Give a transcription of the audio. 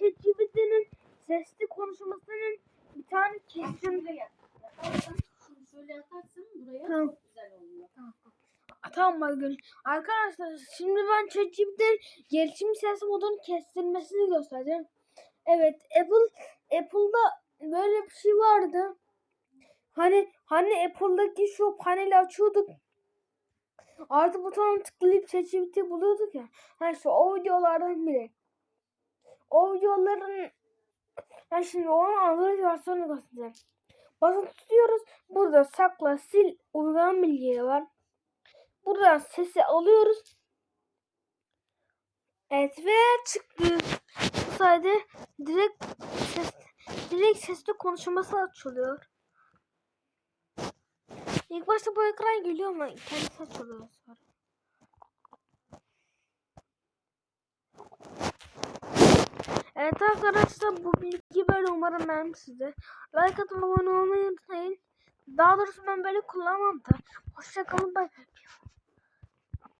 ChatGPT'nin sesli konuşmasının bir tane kesim. Şöyle yaparsın buraya Tamam. güzel oluyor. Tamam bakın. Arkadaşlar şimdi ben ChatGPT'nin gelişim ses modunun kestirmesini göstereceğim. Evet Apple Apple'da böyle bir şey vardı. Hani hani Apple'daki şu paneli açıyorduk. Artı butona tıklayıp ChatGPT buluyorduk ya. Ha işte o videolardan biri. O videoların ben şimdi onun Android versiyonunu göstereceğim. Basın tutuyoruz. Burada sakla, sil, uygulama bilgileri var. Buradan sesi alıyoruz. Evet ve çıktı. Bu sayede direkt ses, direkt sesli konuşması açılıyor. İlk başta bu ekran geliyor ama kendisi açılıyor sonra. Evet arkadaşlar bu bilgi böyle umarım beğenmişsinizdir. Like atıp abone olmayı unutmayın. Daha doğrusu ben böyle kullanmam da. Hoşçakalın bay bay.